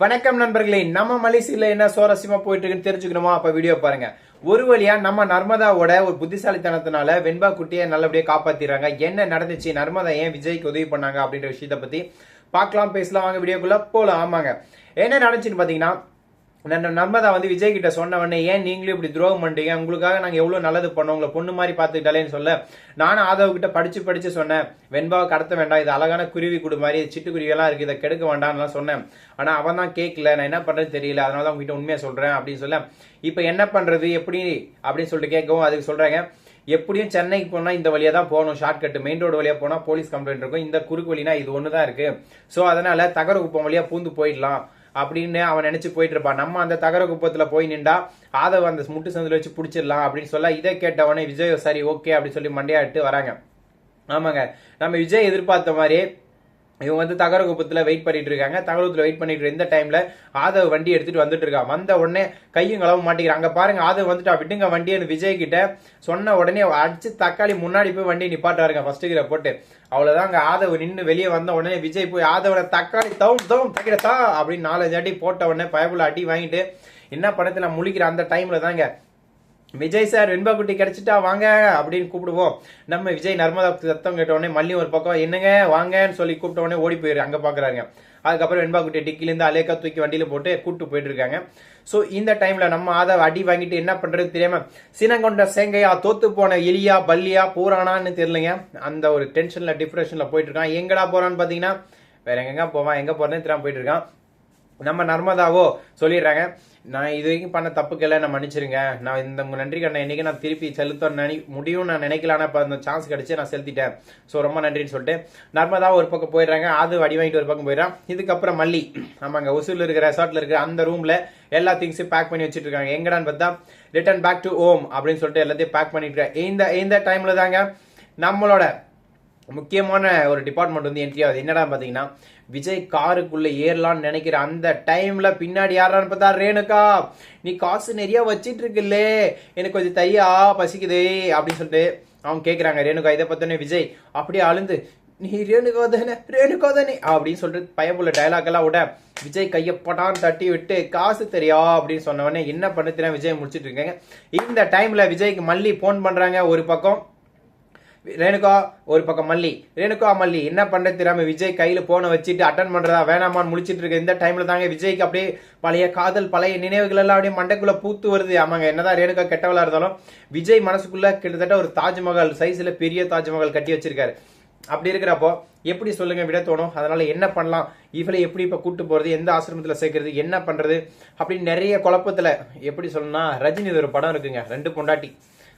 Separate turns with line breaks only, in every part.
வணக்கம் நண்பர்களே நம்ம மலேசியில என்ன சுவாரஸ்யமா போயிட்டு இருக்குன்னு தெரிஞ்சுக்கணுமா? அப்ப வீடியோ பாருங்க. ஒரு வழியா நம்ம நர்மதாவோட ஒரு புத்திசாலித்தனத்தினால வெண்பா குட்டியை நல்லபடியா காப்பாத்திடுறாங்க. என்ன நடந்துச்சு? நர்மதா ஏன் விஜய்க்கு உதவி பண்ணாங்க அப்படின்ற விஷயத்த பத்தி பார்க்கலாம் பேசலாம். வாங்க வீடியோக்குள்ள போலாம். ஆமாங்க. என்ன நடந்துச்சுன்னு பாத்தீங்கன்னா நம்ம தான் வந்து விஜய் கிட்ட சொன்ன உடனே ஏன் நீங்களும் இப்படி துரோகம் பண்றீங்க? உங்களுக்காக நாங்கள் எவ்வளோ நல்லது பண்ணோம்? உங்களை பொண்ணு மாதிரி பார்த்துக்கிட்டாலேன்னு சொல்ல. நானும் ஆதவ கிட்ட படிச்சு படிச்சு சொன்னேன். வெண்பாவை கடத்த வேண்டாம். இது அழகான குருவி குடு மாதிரி சிட்டுக்குருவியெல்லாம் இருக்குது இதை கெடுக்க வேண்டாம்லாம் சொன்னேன். ஆனால் அவன் தான் கேட்கல நான் என்ன பண்ணுறது தெரியல. அதனால தான் உங்ககிட்ட உண்மையாக சொல்கிறேன் அப்படின்னு சொல்ல இப்போ என்ன பண்ணுறது எப்படி? அப்படின்னு சொல்லிட்டு கேட்கவும் அதுக்கு சொல்கிறாங்க எப்படியும் சென்னைக்கு போனால் இந்த வழியா தான் போகணும். ஷார்ட்கட் மெயின் ரோடு வழியாக போனால் போலீஸ் கம்ப்ளைண்ட் இருக்கும். இந்த குறுக்கு வழினா இது ஒன்று தான் இருக்குது ஸோ அதனால் தகர குப்பம் வழியாக பூந்து போயிடலாம். அப்படின்னு அவன் நினைச்சு போயிட்டு இருப்பான். நம்ம அந்த தகர குப்பத்துல போய் நின்றா ஆதவ அந்த முட்டு சந்தில வச்சு பிடிச்சிடலாம் அப்படின்னு சொல்ல இதை கேட்டவனே விஜய் சரி ஓகே அப்படின்னு சொல்லி மண்டையாட்டு வராங்க. ஆமாங்க. நம்ம விஜய் எதிர்பார்த்த மாதிரி இவங்க வந்து தகரகுப்பத்தில் வெயிட் பண்ணிட்டு இருக்காங்க தகரத்துல வெயிட் பண்ணிட்டு இருந்த இந்த டைம்ல ஆதவ் வண்டி எடுத்துட்டு வந்துட்டு இருக்கான் வந்த உடனே கையும் களவும் மாட்டேங்கிறாங்க அங்க பாருங்க ஆதவ் வந்துட்டா விட்டுங்க வண்டின்னு விஜய் கிட்ட சொன்ன உடனே அடிச்சு தக்காளி முன்னாடி போய் வண்டி நிப்பாட்டாருங்க ஃபர்ஸ்ட் கீரை போட்டு. அவ்வளவுதான் அங்க ஆதவ் நின்று வெளியே வந்த உடனே விஜய் போய் ஆதவனை தக்காளி தவும் தவும் தக்கிடத்தா? அப்படின்னு நாலஞ்சு அடி போட்ட உடனே பயபுல அடி வாங்கிட்டு என்ன படத்துல நான் முழிக்கிற அந்த டைம்ல தாங்க விஜய் சார் வெண்பா குட்டி கிடைச்சிட்டா வாங்க அப்படின்னு கூப்பிடுவோம். நம்ம விஜய் நர்மதா சத்தம் கேட்டோடனே மல்லி ஒரு பக்கம் என்னங்க வாங்கன்னு சொல்லி கூப்பிட்ட உடனே ஓடி போயிரு அங்க பாக்குறாங்க அதுக்கப்புறம் வெண்பா குட்டி டிக்கிலேருந்து அலேக்கா தூக்கி வண்டியில போட்டு கூப்பிட்டு போயிட்டு இருக்காங்க ஸோ இந்த டைம்ல நம்ம அதை அடி வாங்கிட்டு என்ன பண்றது தெரியாம சினங்கொண்ட சேங்கையா தோத்து போன எலியா பல்லியா பூரானான்னு தெரியலங்க. அந்த ஒரு டென்ஷன்ல டிப்ரெஷன்ல போயிட்டு இருக்கான். எங்கடா போறான்னு பாத்தீங்கன்னா வேற எங்க போவான் எங்க போறேன்னு தெரியாம போயிட்டு இருக்கான். நம்ம நர்மதாவோ சொல்லிடுறாங்க. நான் இது வரைக்கும் பண்ண தப்புக்கெல்லாம் நான் மன்னிச்சிருங்க. நான் இந்த உங்க நன்றி கண்ணை என்னைக்கு நான் திருப்பி செலுத்த நினை முடியும் நான் நினைக்கல இப்போ அந்த சான்ஸ் கிடச்சி நான் செலுத்திட்டேன். ஸோ ரொம்ப நன்றின்னு சொல்லிட்டு நர்மதா ஒரு பக்கம் போயிடுறாங்க அது வடி வாங்கிட்டு ஒரு பக்கம் போயிடுறான். இதுக்கப்புறம் மல்லி. ஆமாங்க ஒசூரில் இருக்கிற ரெசார்ட்டில் இருக்கிற அந்த ரூமில் எல்லா திங்ஸையும் பேக் பண்ணி வச்சுட்டு இருக்காங்க. எங்கடான்னு பார்த்தா ரிட்டர்ன் பேக் டு ஓம் அப்படின்னு சொல்லிட்டு எல்லாத்தையும் பேக் பண்ணிட்டு இருக்காங்க. இந்த இந்த டைமில் தாங்க நம்மளோட முக்கியமான ஒரு டிபார்ட்மெண்ட் வந்து என்ட்ரி ஆகுது. என்னடா பாத்தீங்கன்னா விஜய் காருக்குள்ள ஏறலாம்னு நினைக்கிற அந்த டைம்ல பின்னாடி யாரான்னு பார்த்தா ரேணுகா. நீ காசு நிறைய வச்சிட்டு இருக்குல்லே எனக்கு கொஞ்சம் தையா பசிக்குதே அப்படின்னு சொல்லிட்டு அவங்க கேக்குறாங்க. ரேணுகா இதை பார்த்தோன்னே விஜய் அப்படியே அழுந்து நீ ரேணுகா தானே ரேணுகா தானே அப்படின்னு சொல்லிட்டு பயப்புள்ள டயலாக் எல்லாம் விட விஜய் கையப்பட்டான்னு தட்டி விட்டு காசு தெரியா? அப்படின்னு சொன்னவொடனே என்ன பண்ணுறதுனா விஜய் முடிச்சிட்டு இருக்காங்க. இந்த டைம்ல விஜய்க்கு மல்லி போன் பண்றாங்க ஒரு பக்கம். ரேணுகா ஒரு பக்கம் மல்லி. ரேணுகா மல்லி என்ன பண்ண தெரியாம விஜய் கையில போனை வச்சுட்டு அட்டன் பண்றதா வேணாமான்னு முடிச்சிட்டு இருக்க இந்த டைம்ல தாங்க விஜய்க்கு அப்படியே பழைய காதல் பழைய நினைவுகள் எல்லாம் அப்படியே மண்டைக்குள்ள பூத்து வருது. ஆமாங்க என்னதான் ரேணுகா கெட்டவளா இருந்தாலும் விஜய் மனசுக்குள்ள கிட்டத்தட்ட ஒரு தாஜ்மஹால் சைஸ்ல பெரிய தாஜ்மஹால் கட்டி வச்சிருக்காரு. அப்படி இருக்கிறப்போ எப்படி சொல்லுங்க விட தோணும்? அதனால என்ன பண்ணலாம்? இவளை எப்படி இப்ப கூட்டு போறது? எந்த ஆசிரமத்துல சேர்க்கறது? என்ன பண்றது? அப்படின்னு நிறைய குழப்பத்துல எப்படி சொல்லணும்னா ரஜினி ஒரு படம் இருக்குங்க ரெண்டு பொண்டாட்டி.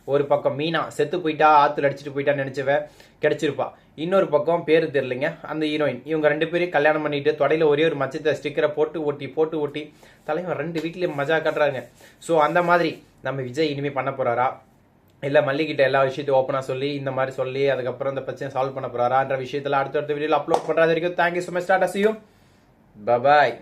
ஒரு பக்கம் மீனா செத்து போயிட்டா ஆற்றுல அடிச்சுட்டு போயிட்டான்னு நினச்சவ கிடச்சிருப்பா. இன்னொரு பக்கம் பேர் தெரிலிங்க அந்த ஹீரோயின் இவங்க ரெண்டு பேரும் கல்யாணம் பண்ணிட்டு தொடையில ஒரே ஒரு மச்சத்தை ஸ்டிக்கரை போட்டு ஓட்டி போட்டு ஓட்டி தலைவன் ரெண்டு வீட்லேயும் மஜா காட்டுறாங்க. ஸோ அந்த மாதிரி நம்ம விஜய் இனிமேல் பண்ண போகிறாரா இல்லை மல்லிகிட்ட எல்லா விஷயத்தையும் ஓப்பனாக சொல்லி இந்த மாதிரி சொல்லி அதுக்கப்புறம் இந்த பிரச்சனை சால்வ் பண்ண போறாரான்ற அடுத்த அடுத்தடுத்த வீடியோவில் அப்லோட் பண்ணுறது வரைக்கும் thank you so much start அசியும் bye bye